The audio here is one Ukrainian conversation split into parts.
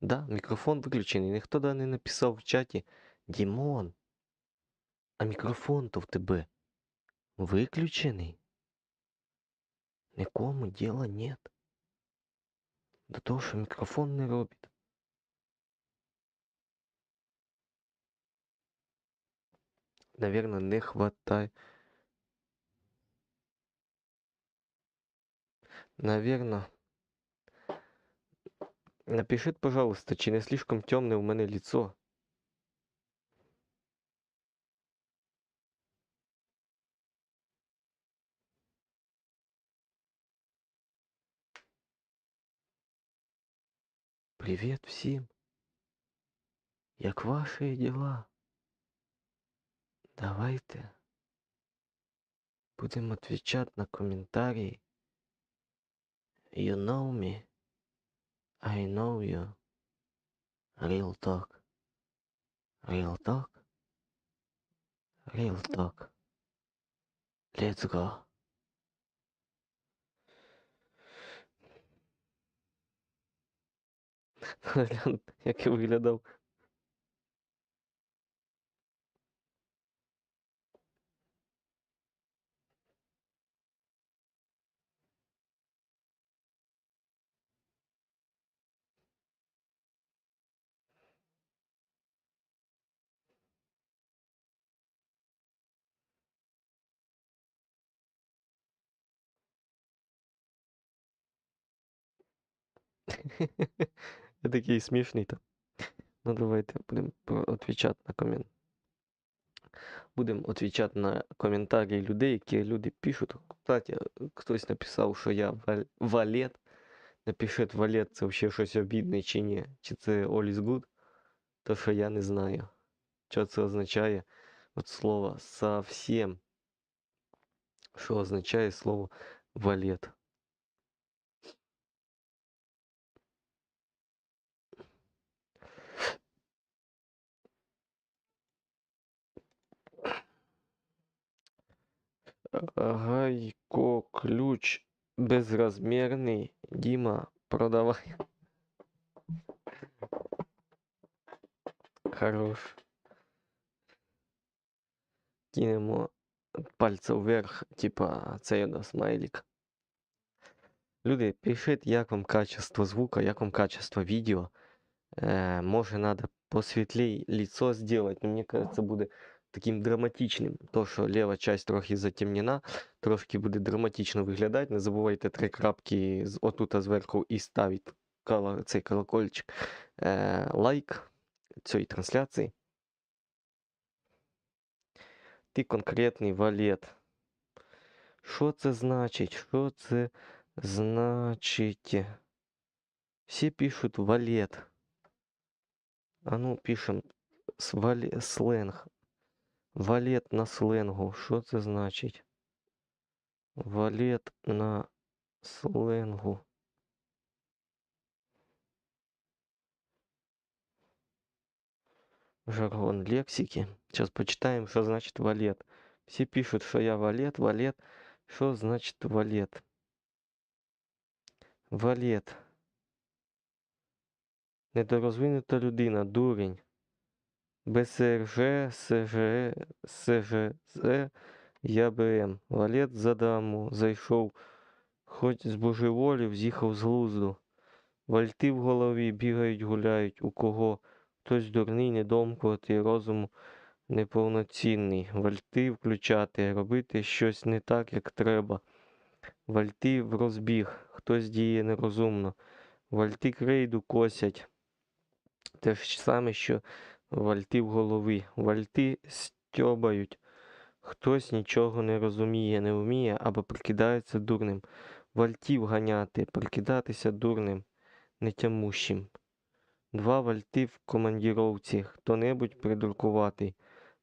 Да, мікрофон виключений. Ніхто да не написав в чаті. Дімон, а мікрофон-то в тебе виключений? Нікому діла нет. До того, що мікрофон не робить. Наверное, не хватает. Наверное. Напишіть, пожалуйста, чи не слишком темне у мене лицо. Привіт всім. Як ваші діла? Давайте будемо відповідати на коментарі. You know me. I know you. Real talk. Real talk. Real talk. Let's go. Глянь, Як я виглядав. Я такий смішний там. Ну давайте будемо відповідати на комент. Будемо відповідати на коментарі людей, які люди пишуть. Кстати, хтось написав, що я вал- валет. Напишіть, валет це взагалі щось обідне чи ні. Чи це all is good? То що я не знаю. Що це означає? От слово совсем. Що означає слово валет? Гайко ключ безрозмірний. Діма, продавай. Хорош. Кинемо пальця вверх, типа це його смайлик. Люди, пишіть, як вам качество звука, як вам качество відео. Е, може, треба посвітлей лицо зробити, мені кажется, буде таким драматичним. То, що ліва часть трохи затемнена, трошки буде драматично виглядати. Не забувайте три крапки з отута зверху і коло- цей колокольчик. Е, лайк цієї трансляції. Ти конкретний валет. Що це значить? Що це значить? Всі пишуть валет. А ну, пишем сленг. Валет на сленгу. Що це значить? Валет на сленгу. Жаргон лексики. Сейчас почитаем, что значит валет. Все пишут, что я валет, валет. Что значит валет? Валет. Недорозвинута людина, дурень. БСРЖ, СЖ, СЖЗ, ЯБМ. Валет за даму зайшов, хоч з божеволів, з'їхав з глузду. Вальти в голові бігають, гуляють, у кого хтось дурний, недомкувати, розум неповноцінний. Вальти включати, робити щось не так, як треба. Вальти в розбіг, хтось діє нерозумно. Вальти крейду косять. Те ж саме, що вальти в голові. Вальти стьобають. Хтось нічого не розуміє, не вміє або прикидається дурним. Вальтів ганяти, прикидатися дурним, нетямущим. Два вальти в командіровці, хто-небудь придуркуватий.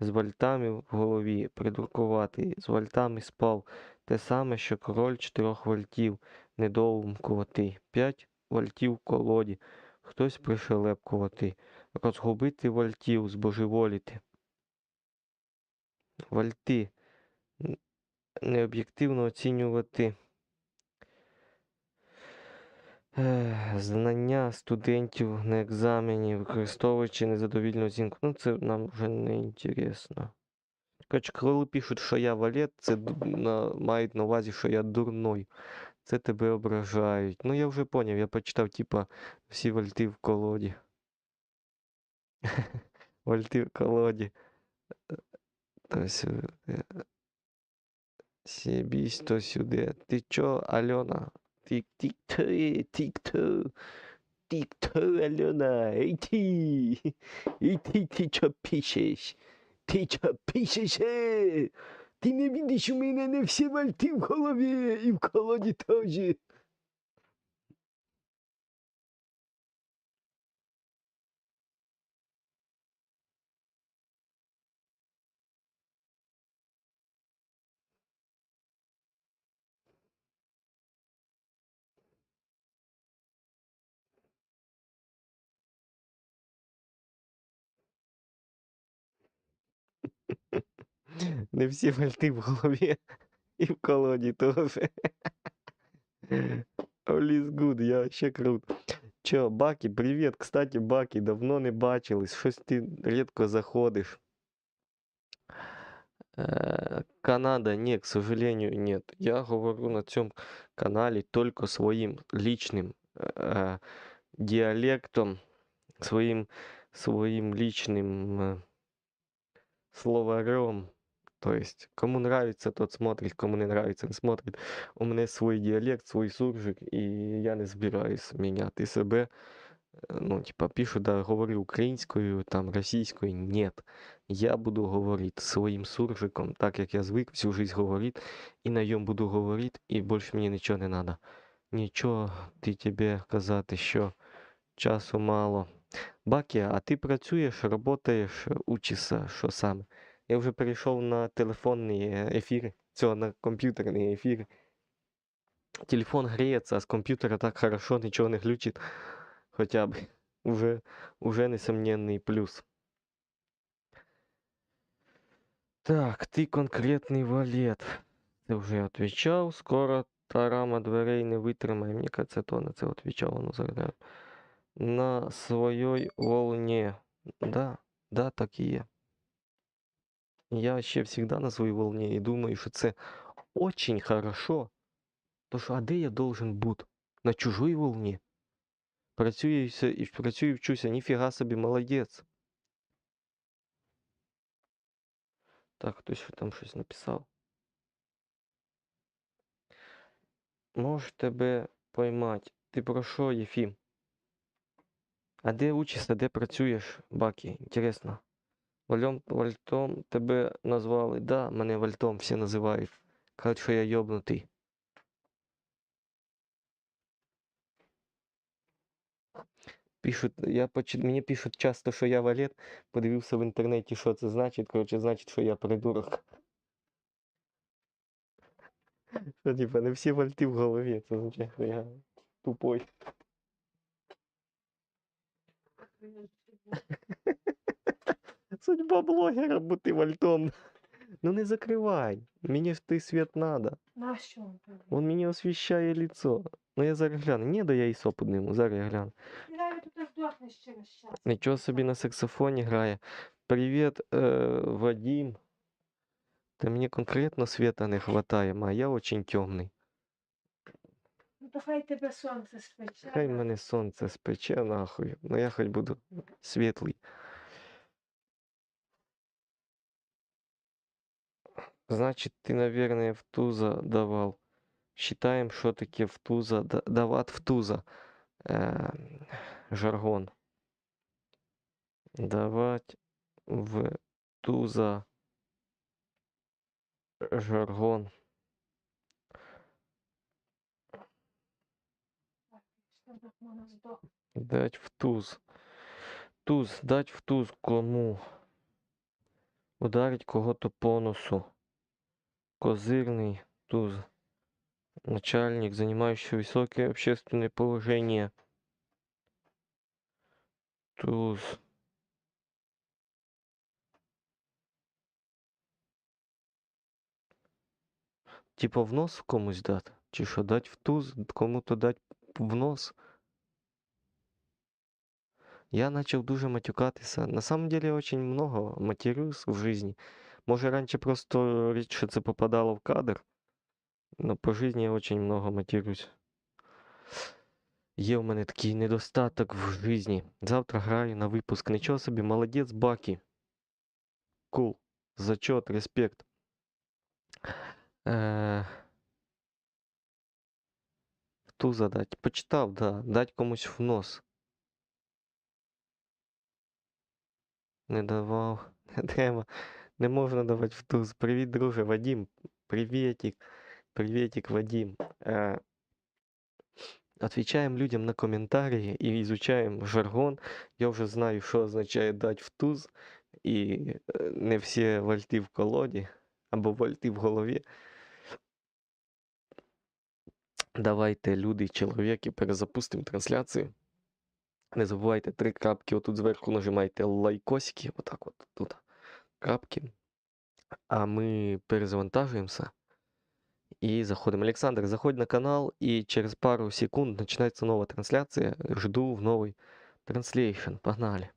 З вальтами в голові, придуркуватий, з вальтами спав. Те саме, що король чотирьох вальтів, недоумкуватий. П'ять вальтів в колоді, хтось пришелепкуватий. Розгубити вальтів, збожеволіти. Вальти. Необ'єктивно оцінювати. Знання студентів на екзамені, використовуючи незадовільну оцінку. Ну, це нам вже не інтересно. Коротше, коли пишуть, що я валет, це на, мають на увазі, що я дурной. Це тебе ображають. Ну, я вже поняв, я почитав, типа, всі вальти в колоді. Вальти в колоді. То сюди. Сібісь то сюди. Ти чо, Альона? Тік тік ти, тік ту. Тік ту, Альона. Ей ти. Ей ти, ти чо пишеш? Ти чо пишеш? Ти не видиш, у мене не всі вальти в голові і в колоді теж. Не всі вальти в голові і в колоді теж. All is good, я вообще крут. Чо, Баки, привіт. Кстати, Баки, давно не бачились. Щось ти рідко заходиш. Э, Канада, нет, к сожалению, нет. Я говорю на цьому каналі только своїм личним э, диалектом, своїм, своїм личним э, словарем. То есть, кому нравится, тот смотрит, кому не нравится, не смотрит. У мене свій діалект, свій суржик, і я не збираюсь міняти себе. Е, Ну, типа, пишу, да, говорю українською, там, російською. Нет. Я буду говорити своїм суржиком, так як я звик всю жизнь говорити, і на ньому буду говорити, і більше мені нічого не треба. Нічого ти тебе казати, що часу мало. Бакі, а ти працюєш, працюєш, учишся, що саме? Я вже перейшов на телефонні е, ефіри, цього на комп'ютерні ефіри. Телефон греется, а с компьютера так хорошо, ничего не глючит. Хотя бы. Уже, уже несомненный плюс. Так, ты конкретный валет. Ти вже отвечав. Скоро та рама дверей не витримає. Мені кажется, то на це отвечав. Ну, зараз. На своїй волні. Да, да, так і є. Я ще всегда на своїй волні і думаю, що це очень хорошо. То що, а де я должен бути? На чужій волні? Працюю і працюю вчуся, ніфіга собі, молодець. Так, хтось там щось написав. Може тебе поймать. Ти про що, Єфім? А де учишся, де працюєш, Бакі? Інтересно. Вальом, Вальтом тебе назвали. Да, мене Вальтом всі називають. Кажуть, що я йобнутий. Пишуть, я мені пишуть часто, що я валет. Подивився в інтернеті, що це значить. Коротше, значить, що я придурок. Що, типа, не всі вальти в голові, це означає, що я тупой. Судьба блогера бути вальтом. Ну не закривай. Мені ж той світ надо. Нащо він? Он мені освіщає лицо. Ну я зараз гляну. Ні, да я і соп підниму, зараз я гляну. Навіть тут здохнеш через час. Нічого собі на саксофоні грає. Привіт, е, Вадим. Та мені конкретно света не хватає, а я очень темний. Ну то хай тебе сонце спече. Хай мене сонце спече нахуй. Ну я хоч буду світлий. Значит, ты, наверное, в туза давал. Считаем, что таки в туза, дават в туза. Э, жаргон. Давать в туза жаргон. Дать в туз. Туз, дать в туз кому? Ударить кого-то по носу Козырный туз. Начальник, занимающий высокое общественное положение. Туз. Типа в нос комусь дати? Чи що дать в туз, кому-то дать в нос? Я начал дуже матюкатися. На самом деле, я очень много матерюсь в жизни. Може, раніше просто рідше це попадало в кадр, но по жизни я очень много матерюсь. Є в мене такий недостаток в житті. Завтра граю на випуск. Нічого собі, молодець, Бакі. Кул. Зачет, респект. Е... Ту задать. Почитав, да. Дать комусь в нос. Не давав. Не треба. Не можна давати в туз. Привіт, друже, Вадим. Приветик. Приветик, Вадим. Е... Отвечаем людям на комментарии и изучаем жаргон. Я вже знаю, що означає дать в туз. І е, не всі вальти в колоді або вальти в голові. Давайте, люди і чоловіки, перезапустимо трансляцію. Не забувайте три крапки отут зверху нажимайте лайкосики, отак от тут крапки. А ми перезавантажуємося і заходимо. Олександр, заходь на канал, і через пару секунд починається нова трансляція. Жду в новий транслейшн. Погнали.